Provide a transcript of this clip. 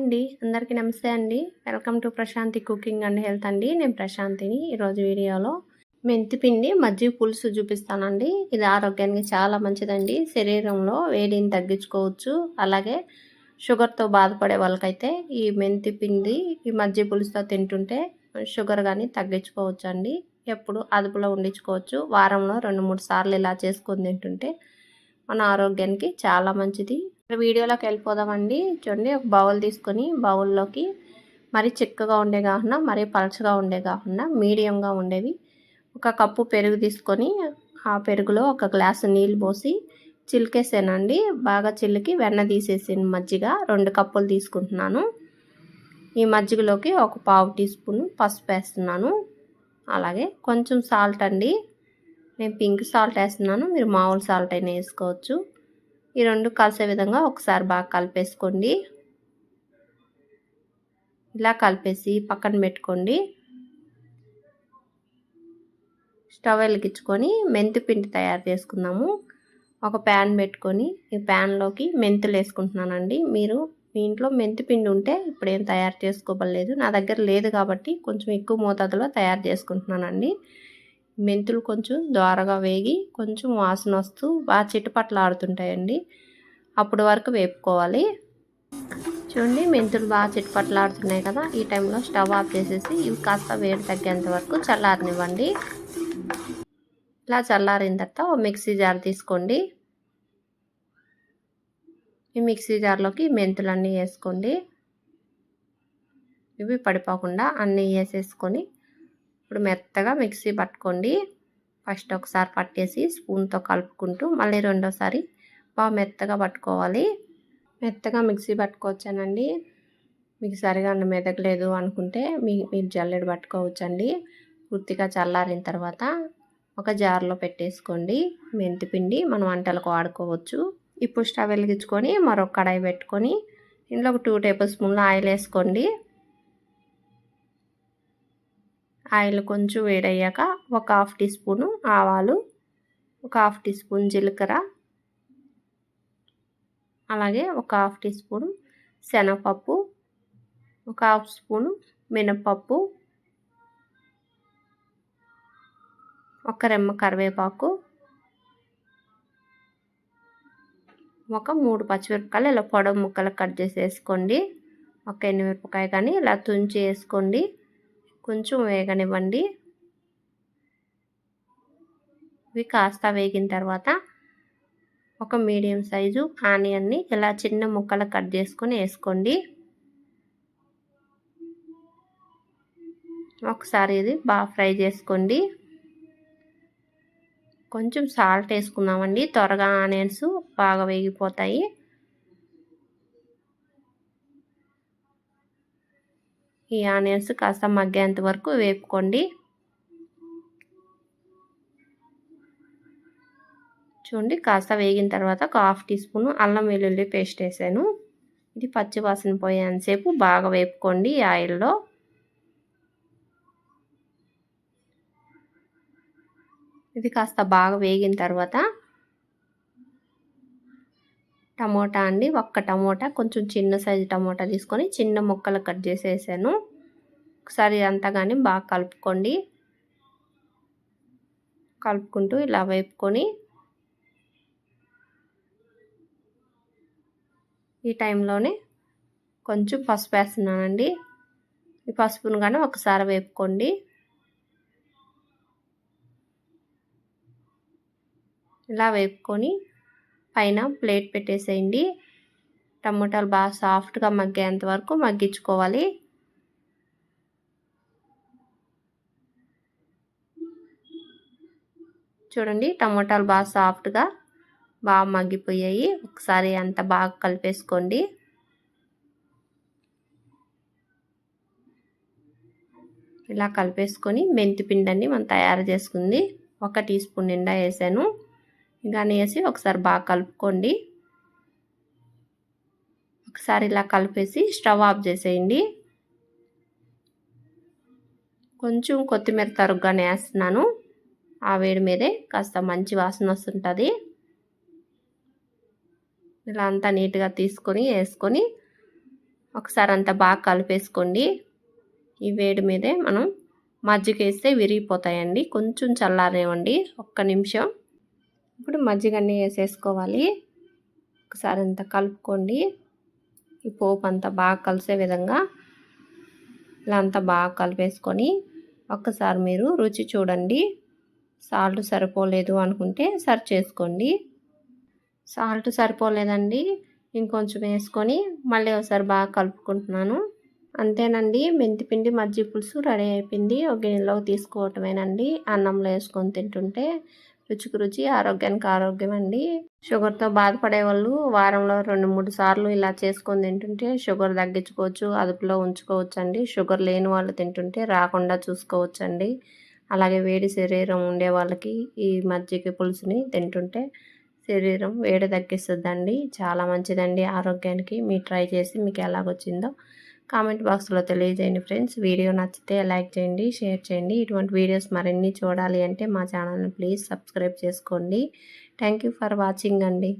అండి. అందరికీ నమస్తే అండి. Welcome to Prashanti cooking and health అండి. నేను ప్రశాంతిని ఈరోజు వీడియోలో మెంతి పిండి మజ్జిగ పులుసు చూపిస్తానండి. ఇది ఆరోగ్యానికి చాలా మంచిదండి. శరీరంలో వేడిని తగ్గించుకోవచ్చు. అలాగే షుగర్తో బాధపడే వాళ్ళకైతే ఈ మెంతి పిండి ఈ మజ్జిగ పులుసుతో తింటుంటే షుగర్ కానీ తగ్గించుకోవచ్చు అండి ఎప్పుడు అదుపులో ఉండించుకోవచ్చు. వారంలో రెండు మూడు సార్లు ఇలా చేసుకొని తింటుంటే మన ఆరోగ్యానికి చాలా మంచిది. వీడియోలోకి వెళ్ళిపోదామండి. చూడండి ఒక బౌల్ తీసుకొని బౌల్లోకి మరీ చిక్కగా ఉండే కాకుండా మరీ పలచగా ఉండే కాకుండా మీడియంగా ఉండేవి. ఒక కప్పు పెరుగు తీసుకొని ఆ పెరుగులో ఒక గ్లాసు నీళ్ళు పోసి చిలికేసానండి. బాగా చిల్లికి వెన్న తీసేసాను మజ్జిగ రెండు కప్పులు తీసుకుంటున్నాను. ఈ మజ్జిగలోకి ఒక పావు టీ స్పూన్ పసుపు వేస్తున్నాను. అలాగే కొంచెం సాల్ట్ అండి. నేను పింక్ సాల్ట్ వేస్తున్నాను. మీరు మామూలు సాల్ట్ అయినా వేసుకోవచ్చు. ఈ రెండు కలిసే విధంగా ఒకసారి బాగా కలిపేసుకోండి. ఇలా కలిపేసి పక్కన పెట్టుకోండి. స్టవ్ వెలిగించుకొని మెంతి పిండి తయారు చేసుకుందాము. ఒక ప్యాన్ పెట్టుకొని ఈ ప్యాన్లోకి మెంతులు వేసుకుంటున్నానండి. మీరు మీ ఇంట్లో మెంతి పిండి ఉంటే ఇప్పుడు ఏం తయారు చేసుకోవలేదు నా దగ్గర లేదు కాబట్టి కొంచెం ఎక్కువ మోతాదులో తయారు చేసుకుంటున్నానండి. మెంతులు కొంచెం ద్వారగా వేగి కొంచెం వాసన వస్తూ బాగా చిటపట్లు ఆడుతుంటాయండి. అప్పుడు వరకు వేపుకోవాలి. చూడండి మెంతులు బాగా చిటపట్లు ఆడుతున్నాయి కదా. ఈ టైంలో స్టవ్ ఆఫ్ చేసేసి ఇవి కాస్త వేడి తగ్గేంత వరకు చల్లారనివ్వండి. ఇలా చల్లారిన తర్వాత మిక్సీ జార్ తీసుకోండి. ఈ మిక్సీ జార్లోకి మెంతులన్నీ వేసుకోండి. ఇవి పడిపోకుండా అన్నీ వేసేసుకొని ఇప్పుడు మెత్తగా మిక్సీ పట్టుకోండి. ఫస్ట్ ఒకసారి పట్టేసి స్పూన్తో కలుపుకుంటూ మళ్ళీ రెండోసారి బాగా మెత్తగా పట్టుకోవాలి. మెత్తగా మిక్సీ పట్టుకోవచ్చానండి. మీకు సరిగా మెదగలేదు అనుకుంటే మీ మీరు జల్లెడ పట్టుకోవచ్చండి. పూర్తిగా చల్లారిన తర్వాత ఒక జార్లో పెట్టేసుకోండి. మెంతిపిండి మనం వంటలకు వాడుకోవచ్చు. ఇప్పుడు స్టవ్ వెలిగించుకొని మరొక కడాయి పెట్టుకొని ఇందులో ఒక టూ టేబుల్ స్పూన్లు ఆయిల్ వేసుకోండి ఆయిల్ కొంచెం వేడయ్యాక ఒక హాఫ్ టీ స్పూను ఆవాలు ఒక హాఫ్ టీ స్పూన్ జీలకర్ర అలాగే ఒక హాఫ్ టీ స్పూన్ శనగపప్పు ఒక హాఫ్ స్పూను మినప్పప్పు ఒక రెమ్మ కరివేపాకు ఒక మూడు పచ్చిమిరపకాయలు ఇలా పొడవు ముక్కలు కట్ చేసి వేసుకోండి ఒక ఎండుమిరపకాయ కానీ ఇలా తుంచి వేసుకోండి కొంచెం వేగనివ్వండి. ఇవి కాస్త వేగిన తర్వాత ఒక మీడియం సైజు ఆనియన్ని ఇలా చిన్న ముక్కలు కట్ చేసుకొని వేసుకోండి. ఒకసారి ఇది బాగా ఫ్రై చేసుకోండి. కొంచెం సాల్ట్ వేసుకుందామండి. త్వరగా ఆనియన్స్ బాగా వేగిపోతాయి. ఈ ఆనియన్స్ కాస్త మగ్గేంత వరకు వేపుకోండి. చూడండి కాస్త వేగిన తర్వాత ఒక హాఫ్ టీ స్పూన్ అల్లం వెల్లుల్లి పేస్ట్ వేసాను. ఇది పచ్చి వాసన పోయేంతసేపు బాగా వేపుకోండి ఆయిల్లో. ఇది కాస్త బాగా వేగిన తర్వాత టమోటా అండి. ఒక్క టమోటా కొంచెం చిన్న సైజు టమోటా తీసుకొని చిన్న ముక్కలు కట్ చేసేసాను. ఒకసారి అంతా కానీ బాగా కలుపుకోండి. కలుపుకుంటూ ఇలా వేపుకొని ఈ టైంలోనే కొంచెం పసుపు వేస్తున్నానండి. ఈ పసుపును కానీ ఒకసారి వేపుకోండి. ఇలా వేపుకొని పైన ప్లేట్ పెట్టేసేయండి. టమోటాలు బాగా సాఫ్ట్గా మగ్గేంత వరకు మగ్గించుకోవాలి. చూడండి టమోటాలు బాగా సాఫ్ట్గా బాగా మగ్గిపోయాయి. ఒకసారి అంత బాగా కలిపేసుకోండి. ఇలా కలిపేసుకొని మెంతి పిండి మనం తయారు చేసుకుంది. ఒక టీ స్పూన్ నిండా వేసాను. ఇంకా అనేసి ఒకసారి బాగా కలుపుకోండి. ఒకసారి ఇలా కలిపేసి స్టవ్ ఆఫ్ చేసేయండి. కొంచెం కొత్తిమీర తరుగ్గానే వేస్తున్నాను. ఆ వేడి మీదే కాస్త మంచి వాసన వస్తుంటుంది. ఇలా అంతా నీట్గా తీసుకొని వేసుకొని ఒకసారి అంతా బాగా కలిపేసుకోండి. ఈ వేడి మీదే మనం మజ్జిగ వేస్తే విరిగిపోతాయండి. కొంచెం చల్లారేవండి ఒక్క నిమిషం. ఇప్పుడు మజ్జిగ అన్నీ వేసేసుకోవాలి. ఒకసారి అంతా కలుపుకోండి. ఈ పోపు అంతా బాగా కలిసే విధంగా ఇలా అంతా బాగా కలిపేసుకొని ఒక్కసారి మీరు రుచి చూడండి. సాల్ట్ సరిపోలేదు అనుకుంటే సరి చేసుకోండి. సాల్ట్ సరిపోలేదండి. ఇంకొంచెం వేసుకొని మళ్ళీ ఒకసారి బాగా కలుపుకుంటున్నాను. అంతేనండి. మెంతిపిండి మజ్జిగ పులుసు రెడీ అయిపోయింది. ఒక గిన్నెలోకి తీసుకోవటమేనండి. అన్నంలో వేసుకొని తింటుంటే రుచికి రుచి ఆరోగ్యానికి ఆరోగ్యం అండి. షుగర్తో బాధపడే వాళ్ళు వారంలో రెండు మూడు సార్లు ఇలా చేసుకొని తింటుంటే షుగర్ తగ్గించుకోవచ్చు అదుపులో ఉంచుకోవచ్చు అండి షుగర్ లేని వాళ్ళు తింటుంటే రాకుండా చూసుకోవచ్చు అండి అలాగే వేడి శరీరం ఉండే వాళ్ళకి ఈ మజ్జిగ పులుసుని తింటుంటే శరీరం వేడి తగ్గిస్తుందండి. చాలా మంచిదండి. ఆరోగ్యానికి మీరు ట్రై చేసి మీకు ఎలాగొచ్చిందో కామెంట్ బాక్స్లో తెలియజేయండి ఫ్రెండ్స్. వీడియో నచ్చితే లైక్ చేయండి షేర్ చేయండి. ఇటువంటి వీడియోస్ మరిన్ని చూడాలి అంటే మా ఛానల్ని ప్లీజ్ సబ్స్క్రైబ్ చేసుకోండి. థ్యాంక్ ఫర్ వాచింగ్ అండి.